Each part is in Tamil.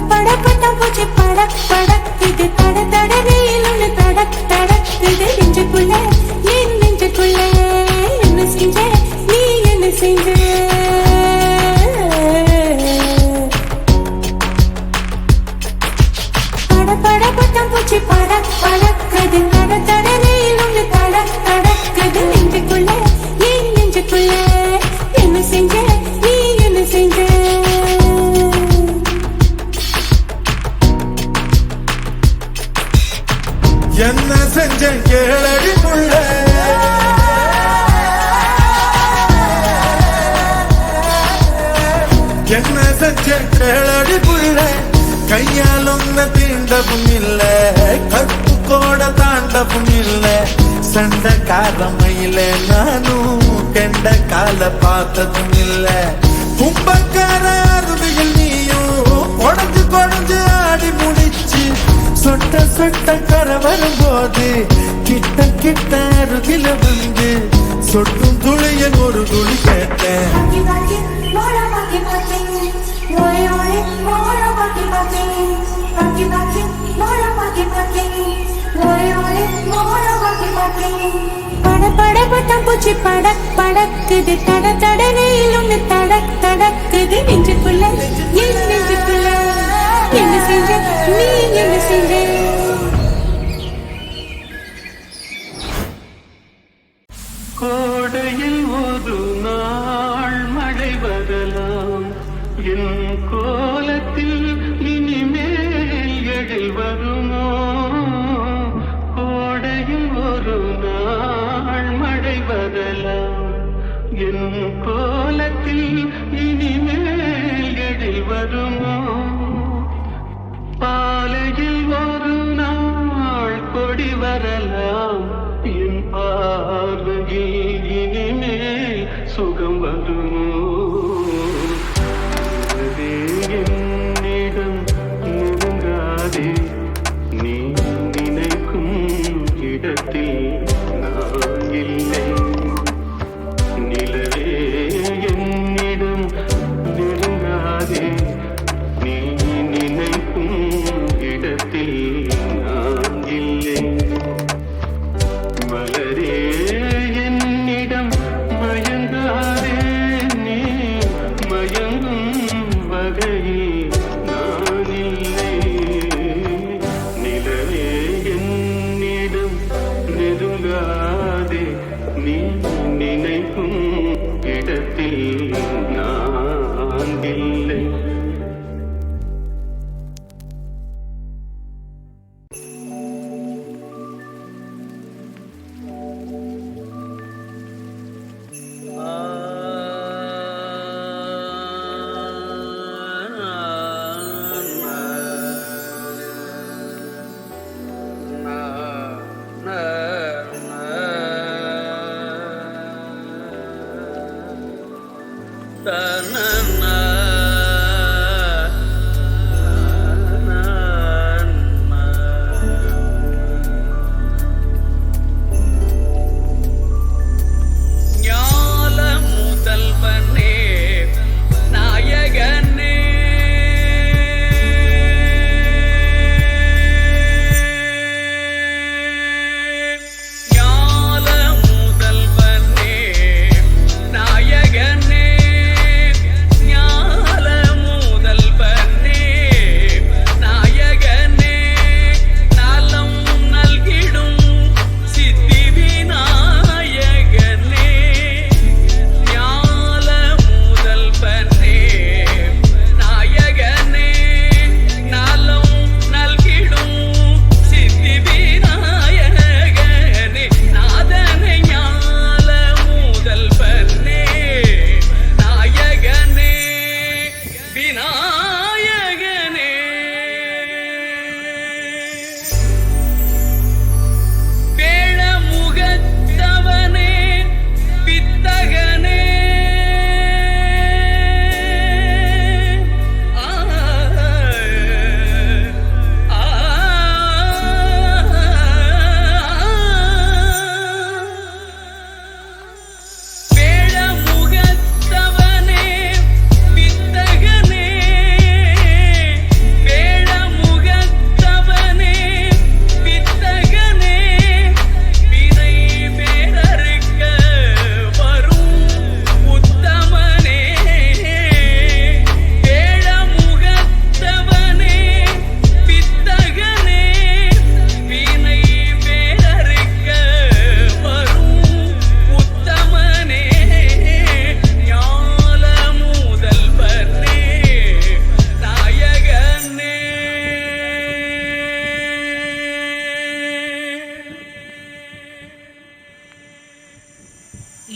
பட பட பட்டாம்பூச்சி பட பட இது தட தட நீ தடக் தடக் இது நெஞ்சுக்குள்ள என் நெஞ்சுக்குள்ள. கையாலொன்ன தீண்டவும் இல்ல. கட்டு கோட தாண்டவும் இல்ல. சண்ட காலமையில நானும் கெண்ட கால பார்த்ததும் இல்ல. கும்பக்கார அருவிகள் நீயும் கொடஞ்சு கொடஞ்சு ஆடி முடிச்சு சொட்ட சொட்ட கரை வரும்போது கிட்ட கிட்ட அருகில வந்து சொட்டும் துளியன் ஒரு துளி கேட்டேன். பூச்சி படக் படக்குது தட தடனே ஒண்ணு தடக் தடக்குது நெஞ்சுக்குள்ள என் நெஞ்சுக்குள்ள என்ன செஞ்ச நீ என்ன செஞ்ச தென்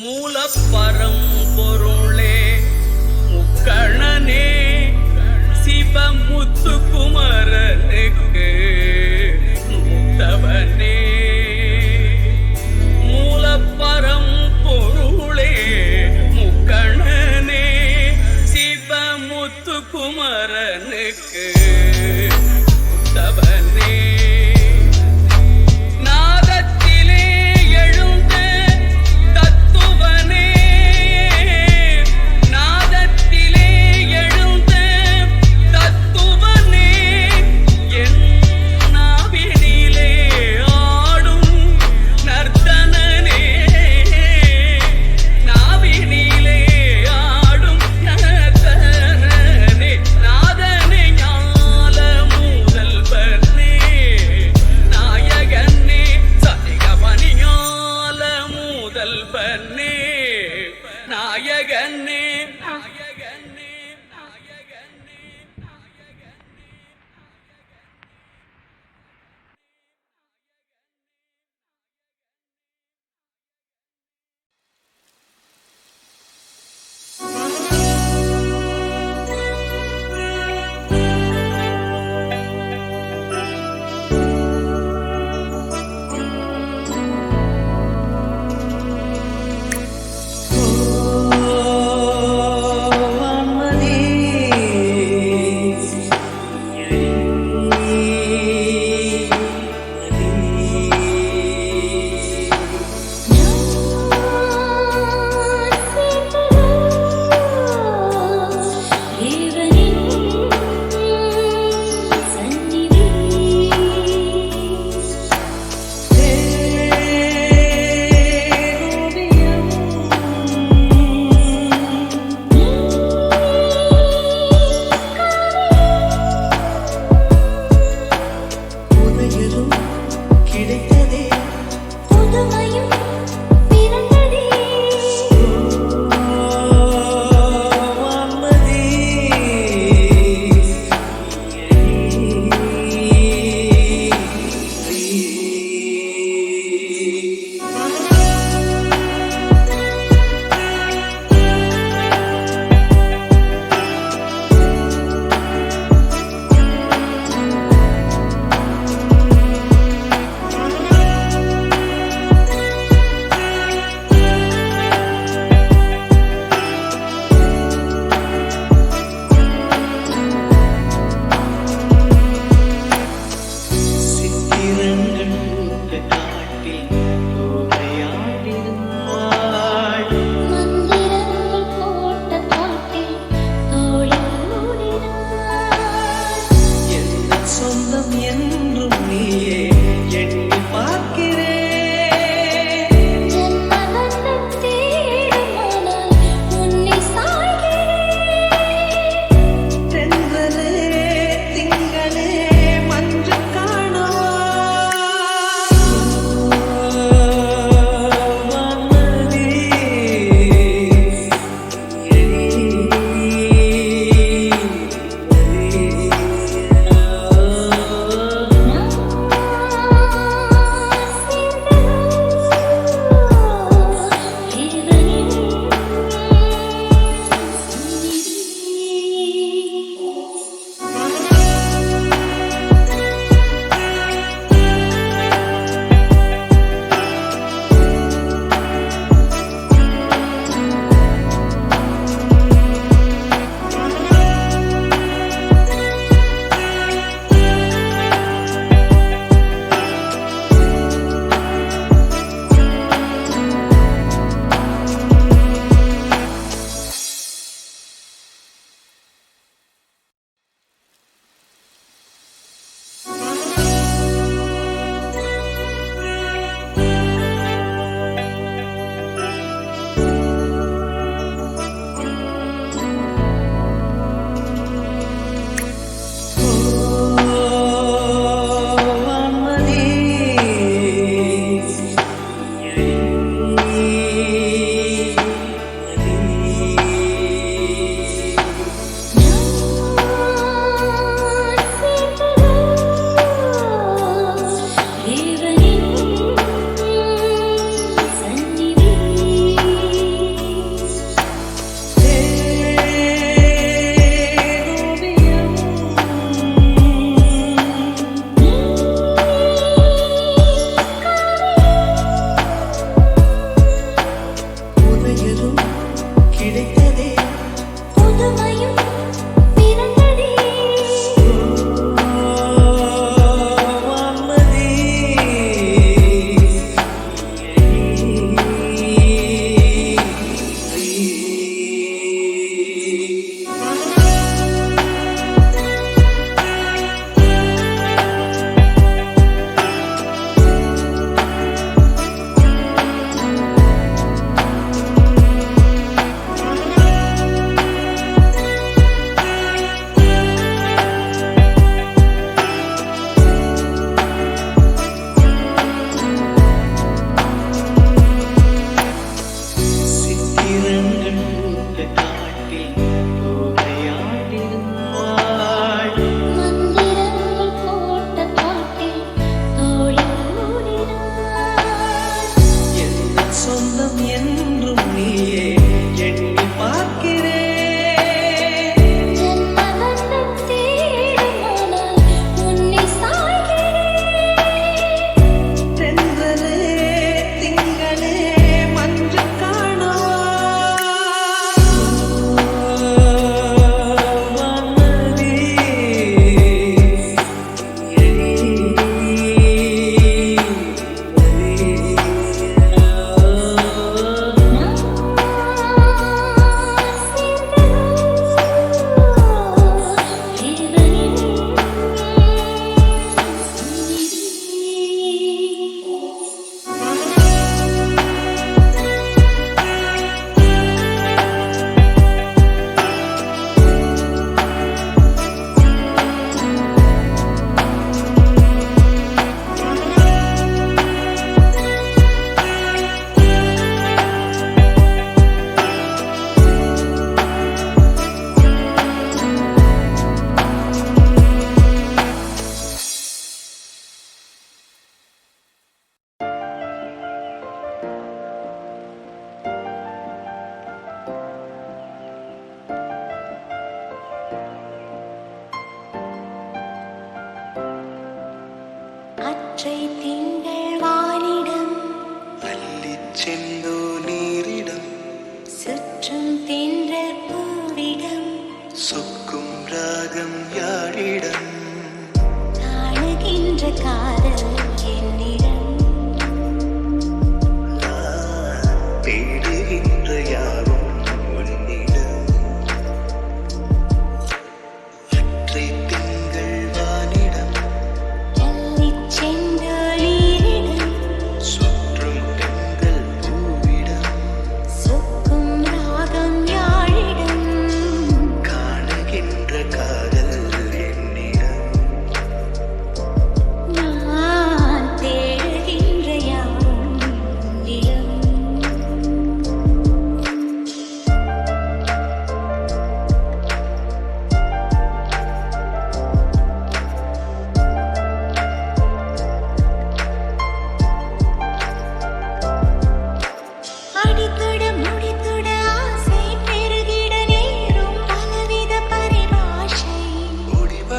மூலப்பரம் பொருளே முக்கணனே சிவமுத்துக்குமரனுக்கு முத்தவனே.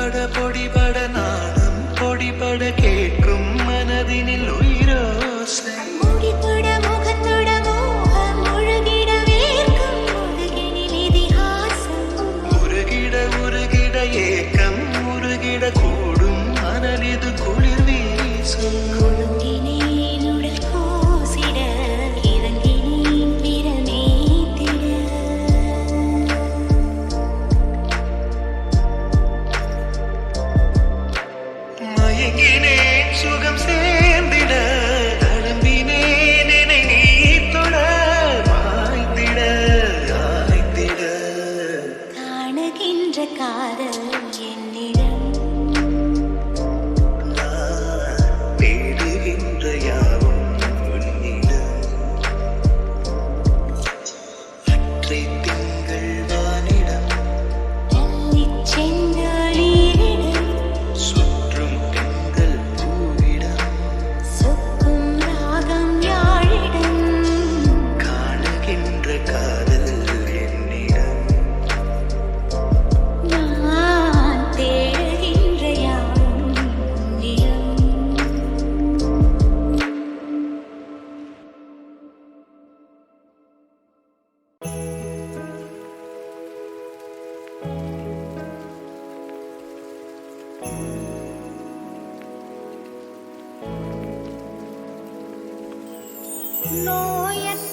பட நோயற்ற